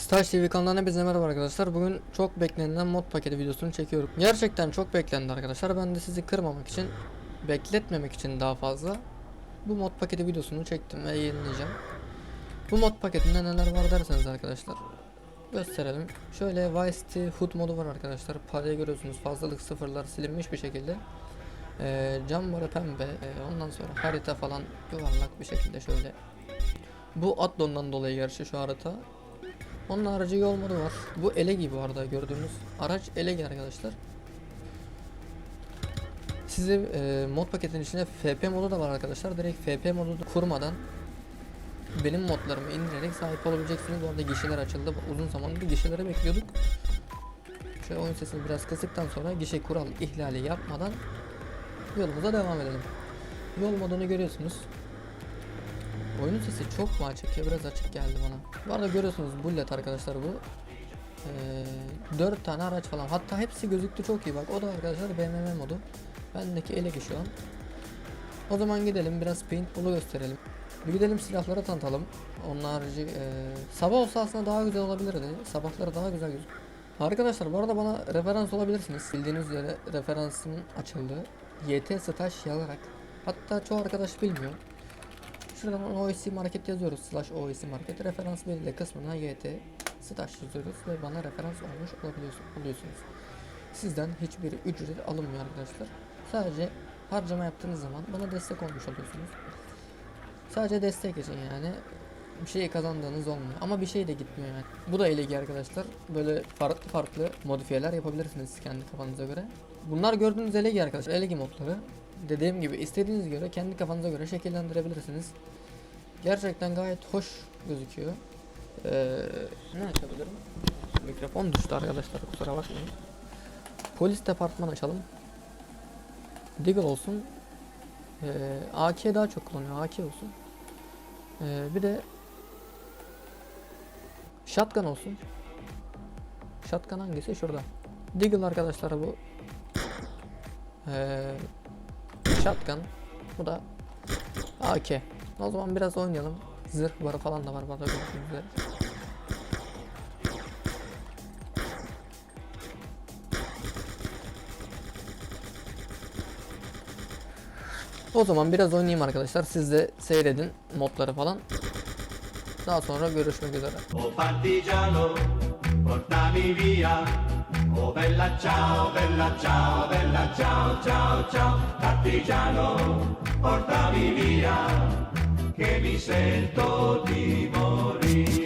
Star TV kanalından hepinize merhaba arkadaşlar. Bugün çok beklenilen mod paketi videosunu çekiyorum. Gerçekten çok beklendi arkadaşlar. Ben de sizi kırmamak için, bekletmemek için daha fazla bu mod paketi videosunu çektim ve yayınlayacağım. Bu mod paketinde neler var derseniz arkadaşlar gösterelim. Şöyle Vice City Hood modu var arkadaşlar. Parayı görüyorsunuz. Fazlalık sıfırlar silinmiş bir şekilde. Ee, cam barı pembe. Ee, ondan sonra harita falan yuvarlak bir şekilde şöyle. Bu addon'dan dolayı gerçi şu harita. Onun harici yol modu var. Bu elegi bu arada gördüğünüz araç elegi arkadaşlar. Size e, mod paketin içinde FP modu da var arkadaşlar. Direkt FP modu da kurmadan benim modlarımı indirerek sahip olabileceksiniz. Bu arada gişeler açıldı. Uzun zamandır gişelere bekliyorduk. Şöyle oyun sesini biraz kısıktan sonra gişe kural ihlali yapmadan yolumuza devam edelim. Yol modunu görüyorsunuz. Oyunun sesi çok mu açık ya biraz açık geldi bana. Bu arada görüyorsunuz bullet arkadaşlar bu. Ee, 4 tane araç falan hatta hepsi gözüktü çok iyi bak o da arkadaşlar BMM modu. Bendeki elegi şu an. O zaman gidelim biraz paintball'u gösterelim. Bir gidelim silahlara tanıtalım. Onun harici e, sabah olsa aslında daha güzel olabilirdi. Sabahları daha güzel gözüküyor. Arkadaşlar bu arada bana referans olabilirsiniz. Bildiğiniz üzere referansım açıldı. YT Stash yazarak. Hatta çoğu arkadaş bilmiyor. Şuradan OSC market yazıyoruz. Slash OSC market. Referans belirle kısmına YT Stash yazıyoruz ve bana referans olmuş oluyorsunuz. Sizden hiçbir ücret alınmıyor arkadaşlar. Sadece harcama yaptığınız zaman bana destek olmuş oluyorsunuz. Sadece destek için yani bir şey kazandığınız olmuyor ama bir şey de gitmiyor yani. Bu da elegi arkadaşlar. Böyle farklı farklı modifiyeler yapabilirsiniz kendi kafanıza göre. Bunlar gördüğünüz elegi arkadaşlar. Elegi modları. Dediğim gibi istediğiniz göre kendi kafanıza göre şekillendirebilirsiniz. Gerçekten gayet hoş gözüküyor. Ee, ne açabilirim? Mikrofon düştü arkadaşlar kusura bakmayın. Polis departman açalım. Deagle olsun. Ee, AK daha çok kullanıyor. AK olsun. Ee, bir de Shotgun olsun. Shotgun hangisi? Şurada. Deagle arkadaşlar bu. Ee, shotgun. Bu da AK. O zaman biraz oynayalım. Zırh barı falan da var burada gördüğünüz. O zaman biraz oynayayım arkadaşlar. Siz de seyredin modları falan. Daha sonra görüşmek üzere. Via. Oh bella ciao, bella ciao, bella ciao, ciao, ciao. Partigiano, portami via, che mi sento di morire.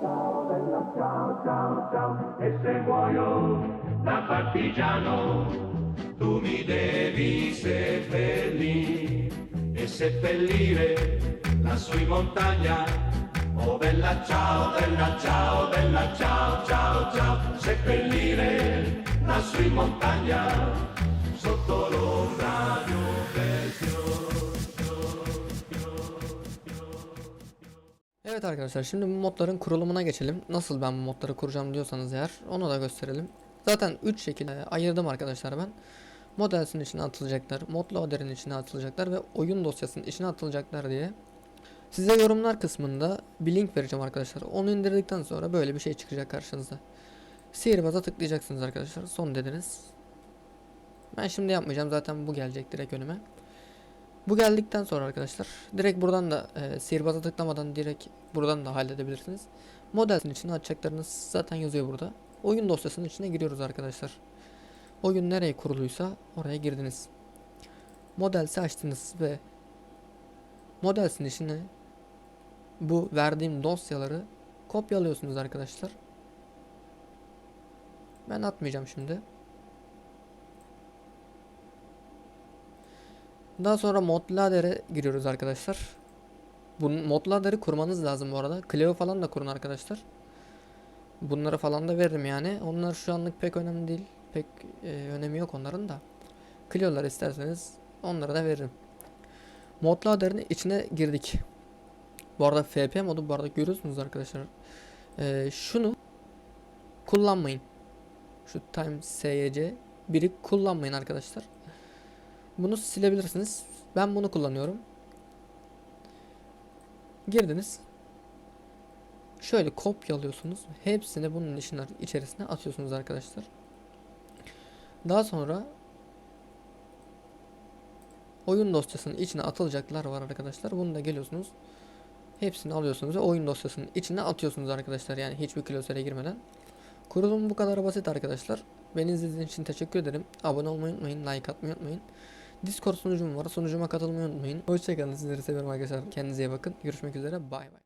Ciao, ciao, ciao, e se muoio da partigiano, tu mi devi seppellire e seppellire lassù in montagna. Oh bella ciao, bella ciao, bella ciao, ciao, ciao, seppellire lassù in montagna, Evet arkadaşlar şimdi bu modların kurulumuna geçelim. Nasıl ben bu modları kuracağım diyorsanız eğer onu da gösterelim. Zaten 3 şekilde ayırdım arkadaşlar ben. Modelsin içine atılacaklar, mod loader'in içine atılacaklar ve oyun dosyasının içine atılacaklar diye. Size yorumlar kısmında bir link vereceğim arkadaşlar. Onu indirdikten sonra böyle bir şey çıkacak karşınıza. Sihirbaza tıklayacaksınız arkadaşlar. Son dediniz. Ben şimdi yapmayacağım zaten bu gelecek direkt önüme. Bu geldikten sonra arkadaşlar direkt buradan da e, sihirbaza tıklamadan direkt buradan da halledebilirsiniz. Modelin içine açacaklarınız zaten yazıyor burada. Oyun dosyasının içine giriyoruz arkadaşlar. Oyun nereye kuruluysa oraya girdiniz. Modelsi açtınız ve Modelsin içine bu verdiğim dosyaları kopyalıyorsunuz arkadaşlar. Ben atmayacağım şimdi. Daha sonra modlader'e giriyoruz arkadaşlar. Bunun modlader'i kurmanız lazım bu arada. Clio falan da kurun arkadaşlar. Bunları falan da veririm yani. Onlar şu anlık pek önemli değil. Pek e, önemi yok onların da. Clio'lar isterseniz onları da veririm. Modlader'in içine girdik. Bu arada FP modu bu arada görüyorsunuz arkadaşlar. E, şunu kullanmayın. Şu time SYC biri kullanmayın arkadaşlar. Bunu silebilirsiniz. Ben bunu kullanıyorum. Girdiniz. Şöyle kopyalıyorsunuz. Hepsini bunun içerisine atıyorsunuz arkadaşlar. Daha sonra oyun dosyasının içine atılacaklar var arkadaşlar. Bunu da geliyorsunuz. Hepsini alıyorsunuz ve oyun dosyasının içine atıyorsunuz arkadaşlar. Yani hiçbir klasöre girmeden. Kurulum bu kadar basit arkadaşlar. Beni izlediğiniz için teşekkür ederim. Abone olmayı unutmayın. Like atmayı unutmayın. Discord sunucum var. Sunucuma katılmayı unutmayın. Hoşçakalın. Sizleri seviyorum arkadaşlar. Kendinize iyi bakın. Görüşmek üzere. Bay bay.